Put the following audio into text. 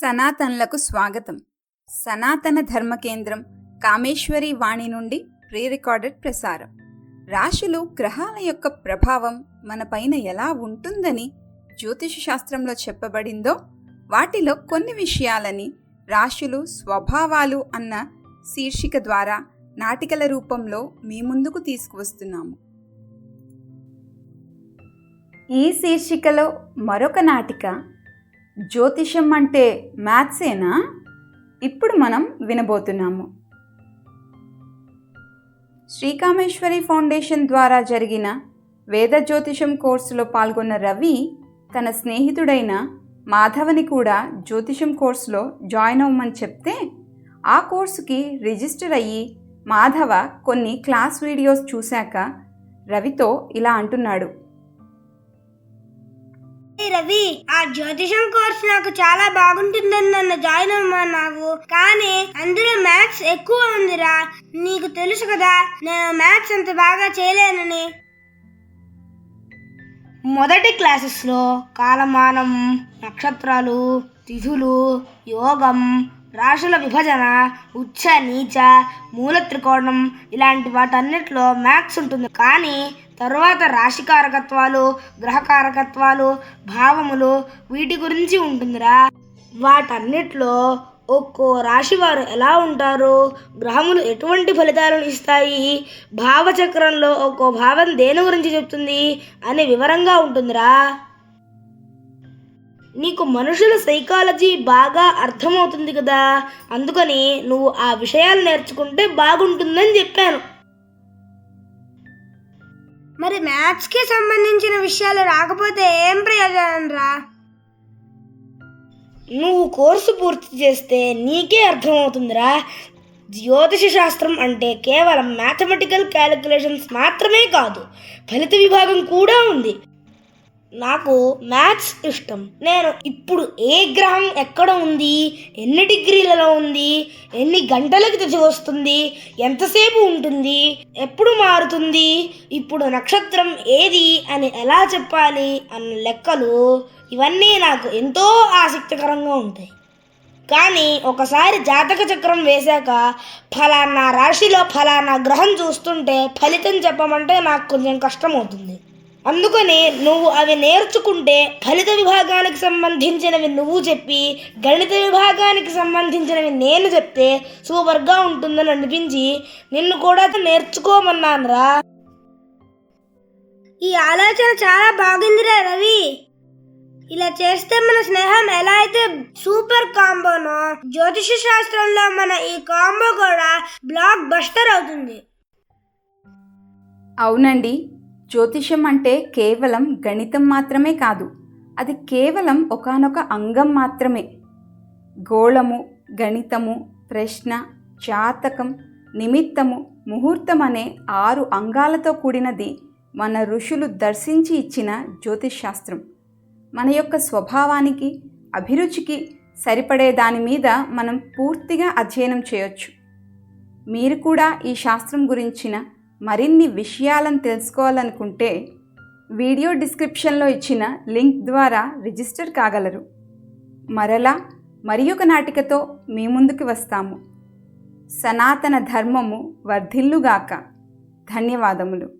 సనాతన్లకు స్వాగతం. సనాతన ధర్మ కేంద్రం కామేశ్వరి వాణి నుండి ప్రీ రికార్డెడ్ ప్రసారం. రాశులు గ్రహాల యొక్క ప్రభావం మనపైన ఎలా ఉంటుందని జ్యోతిష శాస్త్రంలో చెప్పబడిందో వాటిలో కొన్ని విషయాలని రాశులు స్వభావాలు అన్న శీర్షిక ద్వారా నాటికల రూపంలో మీ ముందుకు తీసుకువస్తున్నాము. ఈ శీర్షికలో మరొక నాటిక జ్యోతిషం అంటే మ్యాథ్సేనా ఇప్పుడు మనం వినబోతున్నాము. శ్రీకామేశ్వరి ఫౌండేషన్ ద్వారా జరిగిన వేద జ్యోతిషం కోర్సులో పాల్గొన్న రవి తన స్నేహితుడైన మాధవని కూడా జ్యోతిషం కోర్సులో జాయిన్ అవ్వమని చెప్తే ఆ కోర్సుకి రిజిస్టర్ అయ్యి మాధవ కొన్ని క్లాస్ వీడియోస్ చూశాక రవితో ఇలా అంటున్నాడు. ఏంటి రవి? ఆ జ్యోతిషం కోర్స్ నాకు చాలా బాగుంటుందని నన్ను జాయిన్ అవ్వమన్నావు. కానీ అందులో మ్యాథ్స్ ఎక్కువ ఉందిరా. నీకు తెలుసు కదా నేను మ్యాథ్స్ అంత బాగా చేయలేనని. మొదటి క్లాసెస్లో కాలమానం నక్షత్రాలు తిథులు యోగం రాశుల విభజన ఉచ్చ నీచ మూల త్రికోణం ఇలాంటి వాటన్నిటిలో మ్యాథ్స్ ఉంటుంది. కానీ తరువాత రాశి కారకత్వాలు గ్రహ కారకత్వాలు భావములు వీటి గురించి ఉంటుందిరా. వాటన్నిటిలో ఒక్కో రాశి వారు ఎలా ఉంటారు? గ్రహములు ఎటువంటి ఫలితాలను ఇస్తాయి? భావచక్రంలో ఒక్కో భావం దేని గురించి చెప్తుంది అని వివరంగా ఉంటుందిరా. నీకు మనుషుల సైకాలజీ బాగా అర్థమవుతుంది కదా. అందుకని నువ్వు ఆ విషయాలు నేర్చుకుంటే బాగుంటుందని చెప్పాను. మరి మ్యాథ్స్కి సంబంధించిన విషయాలు రాకపోతే ఏం ప్రయోజనం రా? నువ్వు కోర్సు పూర్తి చేస్తే నీకే అర్థమవుతుందిరా. జ్యోతిష శాస్త్రం అంటే కేవలం మ్యాథమెటికల్ క్యాలిక్యులేషన్స్ మాత్రమే కాదు ఫలిత విభాగం కూడా ఉంది. నాకు మ్యాథ్స్ ఇష్టం. నేను ఇప్పుడు ఏ గ్రహం ఎక్కడ ఉంది ఎన్ని డిగ్రీలలో ఉంది ఎన్ని గంటలకు తెచ్చి వస్తుంది ఎంతసేపు ఉంటుంది ఎప్పుడు మారుతుంది ఇప్పుడు నక్షత్రం ఏది అని ఎలా చెప్పాలి అన్న లెక్కలు ఇవన్నీ నాకు ఎంతో ఆసక్తికరంగా ఉంటాయి. కానీ ఒకసారి జాతక చక్రం వేశాక ఫలానా రాశిలో ఫలానా గ్రహం చూస్తుంటే ఫలితం చెప్పమంటే నాకు కొంచెం కష్టమవుతుంది. అందుకని నువ్వు అవి నేర్చుకుంటే ఫలిత విభాగానికి సంబంధించినవి నువ్వు చెప్పి గణిత విభాగానికి సంబంధించినవి నేను చెప్తే సూపర్గా ఉంటుందని అనిపించి నిన్ను కూడా నేర్చుకోమన్నానురా. ఈ ఆలోచన చాలా బాగుందిరా రవి. ఇలా చేస్తే మన స్నేహం ఎలా అయితే సూపర్ కాంబోనో జ్యోతిష శాస్త్రంలో మన ఈ కాంబో కూడా బ్లాక్ బస్టర్ అవుతుంది. అవునండి. జ్యోతిషం అంటే కేవలం గణితం మాత్రమే కాదు అది కేవలం ఒకానొక అంగం మాత్రమే. గోళము గణితము ప్రశ్న జాతకం నిమిత్తము ముహూర్తం అనే ఆరు అంగాలతో కూడినది మన ఋషులు దర్శించి ఇచ్చిన జ్యోతిష్ శాస్త్రం మన యొక్క స్వభావానికి అభిరుచికి సరిపడే దాని మీద మనం పూర్తిగా అధ్యయనం చేయొచ్చు. మీరు కూడా ఈ శాస్త్రం గురించిన మరిన్ని విషయాలను తెలుసుకోవాలనుకుంటే వీడియో డిస్క్రిప్షన్లో ఇచ్చిన లింక్ ద్వారా రిజిస్టర్ కాగలరు. మరలా మరి ఒక నాటికతో మీ ముందుకు వస్తాము. సనాతన ధర్మము వర్ధిల్లుగాక. ధన్యవాదములు.